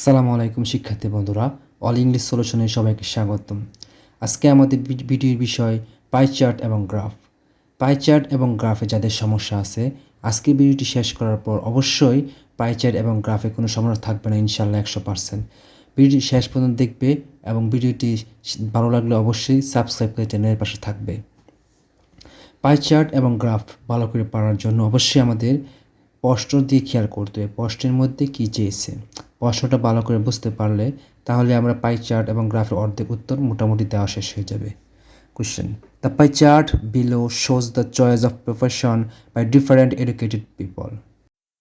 আসসালামু আলাইকুম শিক্ষার্থী বন্ধুরা। অল ইংলিশ সলিউশনে সবাইকে স্বাগতম। আজকে আমাদের ভিডিওর বিষয় পাই চার্ট এবং গ্রাফ। পাই চার্ট এবং গ্রাফে যাদের সমস্যা আছে, আজকে ভিডিওটি শেষ করার পর অবশ্যই পাই চার্ট এবং গ্রাফে কোনো সমস্যা থাকবে না ইনশাল্লাহ একশো পার্সেন্ট। ভিডিওটি শেষ পর্যন্ত দেখবে এবং ভিডিওটি ভালো লাগলে অবশ্যই সাবস্ক্রাইব করে চ্যানেলের পাশে থাকবে। পাই চার্ট এবং গ্রাফ ভালো করে পারার জন্য অবশ্যই আমাদের প্রশ্ন দিয়ে খেয়াল করতে হবে। প্রশ্নের মধ্যে কী চেয়েছে প্রশ্নটা ভালো করে বুঝতে পারলে তাহলে আমরা পাই চার্ট এবং গ্রাফের অর্ধেক উত্তর মোটামুটি দেওয়া শেষ হয়ে যাবে। Question the pie chart below shows the choice of profession by different educated people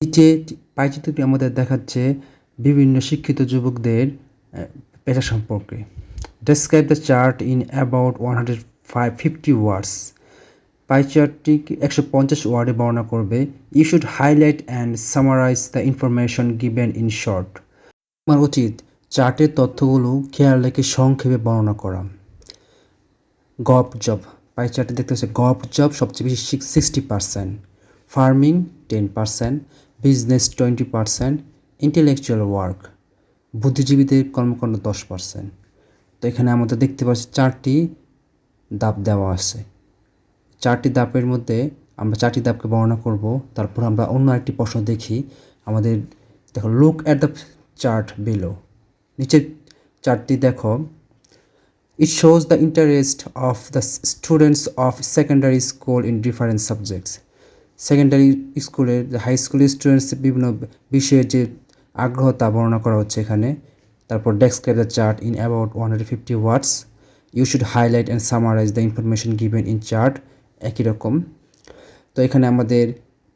নিচে পাই চিত্রটি আমাদের দেখাচ্ছে বিভিন্ন শিক্ষিত যুবকদের পেশা সম্পর্কে। Describe the chart in about one hundred five fifty words pie চার্টটি একশো পঞ্চাশ ওয়ার্ডে বর্ণনা করবে। You should highlight and summarise the information given in short তোমার উচিত চার্টের তথ্যগুলো খেয়াল রেখে সংক্ষেপে বর্ণনা করা গপ জব পাই চার্টে দেখতে পাচ্ছি গপ জব সবচেয়ে বেশি sixty percent farming ten percent business twenty percent intellectual work বুদ্ধিজীবীদের কর্মকাণ্ড দশ পার্সেন্ট তো এখানে আমাদের দেখতে পাচ্ছি চারটি দাপ দেওয়া আছে। চারটি দাপের মধ্যে আমরা চারটি দাপকে বর্ণনা করব, তারপর আমরা অন্য একটি প্রশ্ন দেখি। আমাদের, দেখো look at the chart below নিচের চার্টটি দেখো। It shows the interest of the students of secondary school in different subjects secondary স্কুলের হাই স্কুলের স্টুডেন্টস বিভিন্ন বিষয়ে যে আগ্রহ তা বর্ণনা করা হচ্ছে এখানে। তারপর describe the chart in about one hundred fifty words you should highlight and summarise the information given in chart একই রকম। তো এখানে আমাদের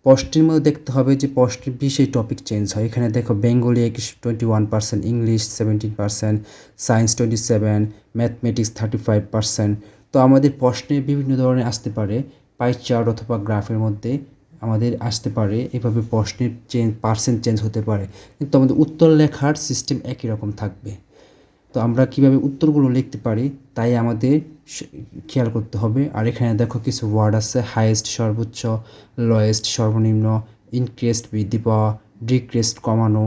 পোস্টের মধ্যে দেখতে হবে যে পোস্টের বিষয় টপিক চেঞ্জ হয়। এখানে দেখো Bengali twenty one percent English seventeen percent science twenty seven mathematics thirty five percent তো আমাদের প্রশ্নে বিভিন্ন ধরনের আসতে পারে পাই চার্ট অথবা গ্রাফের মধ্যে আমাদের আসতে পারে, এভাবে প্রশ্নের চেঞ্জ পার্সেন্ট চেঞ্জ হতে পারে। কিন্তু আমাদের উত্তর লেখার সিস্টেম একই রকম থাকবে। তো আমরা কীভাবে উত্তরগুলো লিখতে পারি তাই আমাদের খেয়াল করতে হবে। আর এখানে দেখো কিছু ওয়ার্ড আছে হাইয়েস্ট সর্বোচ্চ লোয়েস্ট সর্বনিম্ন ইনক্রেস্ট বৃদ্ধি পাওয়া ডিক্রেস্ট কমানো।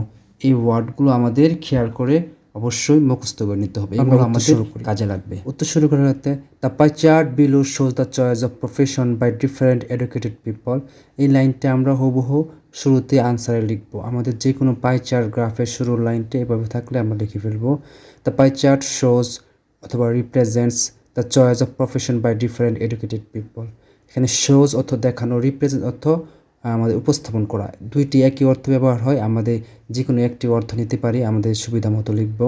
এই ওয়ার্ডগুলো আমাদের খেয়াল করে অবশ্যই মুখস্থ করে নিতে হবে। এগুলো আমাদের কাজে লাগবে। উত্তর শুরু করার হাতে the pie chart below shows the choice of profession by different educated people এই লাইনটা আমরা হুবহু শুরুতে আনসারে লিখব। আমাদের যে কোনো পাই চার্ট গ্রাফের শুরুর লাইনটা এভাবে থাকলে আমরা লিখে ফেলব। দ্য পাই চার্ট শোজ অথবা represents the choice of profession by different educated people এখানে শোজ অর্থ দেখানো রিপ্রেজেন্ট অর্থ আমাদের উপস্থাপন করা। দুইটি একই অর্থ ব্যবহার হয়, আমাদের যে কোনো একটি অর্থ নিতে পারি, আমাদের সুবিধা মতো লিখব।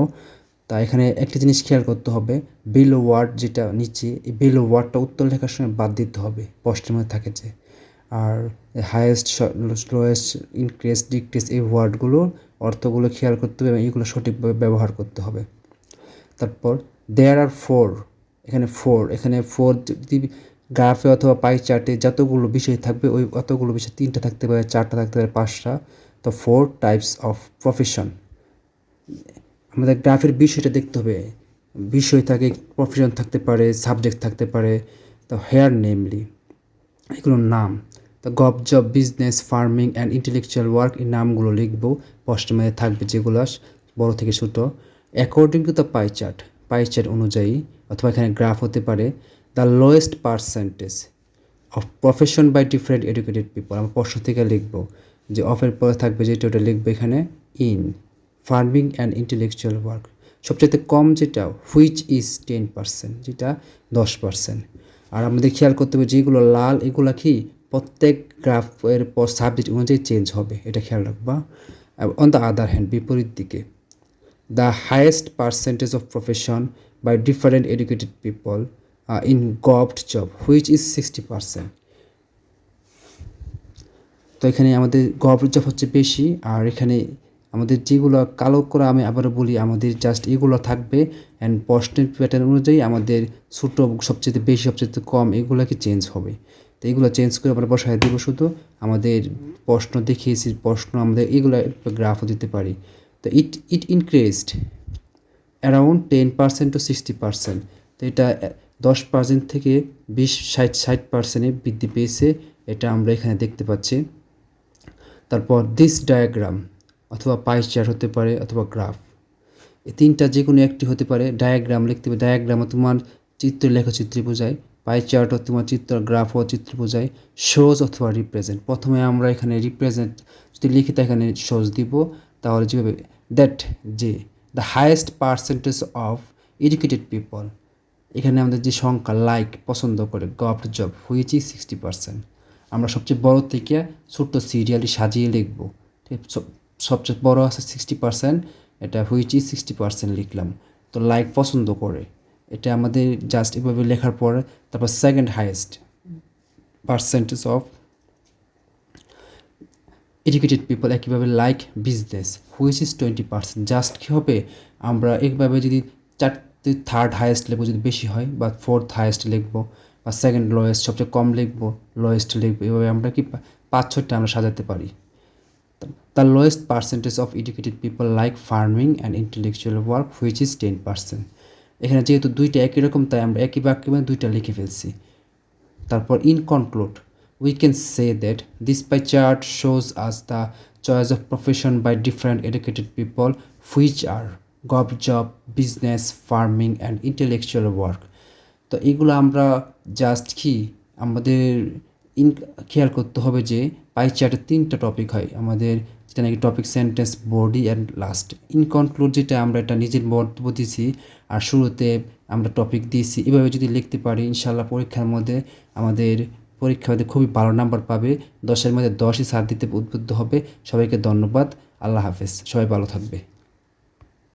তা এখানে একটি জিনিস খেয়াল করতে হবে বিলো ওয়ার্ড যেটা নিচে, এই বিলো ওয়ার্ডটা উত্তর লেখার সময় বাদ দিতে হবে। পোস্টের মধ্যে থাকে যে আর হায়েস্ট লোয়েস্ট ইনক্রেস ডিক্রেস এই ওয়ার্ডগুলো অর্থগুলো খেয়াল করতে হবে এবং এগুলো সঠিকভাবে ব্যবহার করতে হবে। তারপর দেয়ার আর ফোর এখানে ফোর এখানে ফোর যদি গ্রাফে অথবা পাই চার্টে যতগুলো বিষয় থাকবে, ওই অতগুলো বিষয় তিনটা থাকতে পারে, চারটা থাকতে পারে, পাঁচটা। তো ফোর টাইপস অফ প্রফেশন আমাদের গ্রাফের বিষয়টা দেখতে হবে। বিষয় থাকে প্রফেশন থাকতে পারে সাবজেক্ট থাকতে পারে, তো হেয়ার নেমলি এগুলোর নাম। তো gov job business farming and intellectual work এই নামগুলো লিখব মধ্যে থাকবে যেগুলো বড় থেকে ছোটো। According to the pie chart pie chart অনুযায়ী, অথবা এখানে গ্রাফ হতে পারে the lowest percentage of profession by different educated people আমরা প্রশ্ন থেকে লিখব যে অফের পরে থাকবে যেটা, ওটা লিখব এখানে in farming and intellectual work সবচেয়ে কম যেটা হুইচ ইজ টেন পার্সেন্ট যেটা দশ পার্সেন্ট আর আমাদের খেয়াল করতে হবে যেগুলো লাল, এগুলো কি? প্রত্যেক গ্রাফের পর সাবজেক্ট অনুযায়ী চেঞ্জ হবে, এটা খেয়াল রাখবা। অন দ্য আদার হ্যান্ড বিপরীত দিকে, the highest percentage of profession by different educated people in govt job which is 60 percent. তো এখানে আমাদের গভর্নমেন্ট জব হচ্ছে বেশি, আর এখানে আমাদের যেগুলো কালো করে আমি আবারও বলি, আমাদের জাস্ট এগুলো থাকবে অ্যান্ড প্রশ্নের প্যাটার্ন অনুযায়ী আমাদের ছোটো সবচেয়ে বেশি, সবচেয়ে কম এগুলো কি চেঞ্জ হবে। তো এগুলো চেঞ্জ করে আমরা বসায় দেবো শুধু আমাদের প্রশ্ন দেখিয়েছি, প্রশ্ন আমাদের এগুলো গ্রাফও দিতে পারি। তো it it increased around ten percent to sixty percent তো এটা দশ পার্সেন্ট থেকে বিশ, ষাট ষাট পার্সেন্টে বৃদ্ধি পেয়েছে, এটা আমরা এখানে দেখতে পাচ্ছি। তারপর দিস ডায়াগ্রাম অথবা পাই চার্ট হতে পারে অথবা গ্রাফ এই তিনটা যে কোনো একটি হতে পারে ডায়াগ্রাম লিখতে পারে ডায়াগ্রামও তোমার চিত্র লেখচিত্রে বোঝায়। পাই চার্টও তোমার চিত্র গ্রাফ ও চিত্র বোঝায় শোজ অথবা রিপ্রেজেন্ট প্রথমে আমরা এখানে রিপ্রেজেন্ট যদি লিখিত এখানে শোজ দিব। তাহলে যেভাবে দ্যাট যে the highest percentage of educated people এখানে আমাদের যে সংখ্যা লাইক পছন্দ করে গভড জব হয়েছি সিক্সটি পার্সেন্ট আমরা সবচেয়ে বড় থেকে ছোট্ট সিরিয়ালি সাজিয়ে লিখব। সবচেয়ে বড় আছে সিক্সটি পার্সেন্ট এটা হয়েছি সিক্সটি পার্সেন্ট লিখলাম। তো লাইক পছন্দ করে। এটা আমাদের জাস্ট এভাবে লেখার পর তারপর second highest percentage of educated people একইভাবে like business which is twenty percent just কী হবে? আমরা একভাবে যদি চারটে থার্ড হাইয়েস্ট লিখব, যদি বেশি হয়, বা ফোর্থ হাইয়েস্ট লিখব, বা সেকেন্ড লোয়েস্ট সবচেয়ে কম লিখব লোয়েস্ট লিখব, এভাবে আমরা কি পাঁচ ছটা আমরা সাজাতে পারি। The lowest percentage of educated people like farming and intellectual work which is ten percent এখানে যেহেতু দুইটা একই রকম, তাই আমরা একই বাক্যে মানে দুইটা লিখে ফেলছি। তারপর in conclude we can say that this pie chart shows us the choice of profession by different educated people which are gov job business farming and intellectual work তো এগুলো আমরা জাস্ট কি, আমাদের ইন খেয়াল করতে হবে যে পাই চার্টে তিনটা টপিক হয়। আমাদের যেটা নাকি topic sentence body and last in conclude যেটা আমরা এটা নিজের বক্তব্য দিয়েছি আর শুরুতে আমরা টপিক দিয়েছি, এভাবে যদি লিখতে পারি ইনশাল্লাহ পরীক্ষার মধ্যে আমাদের পরীক্ষা মধ্যে খুবই ভালো নাম্বার পাবে। দশের মধ্যে দশই সার দিতে উদ্বুদ্ধ হবে। সবাইকে ধন্যবাদ। আল্লাহ হাফেজ। সবাই ভালো থাকবে।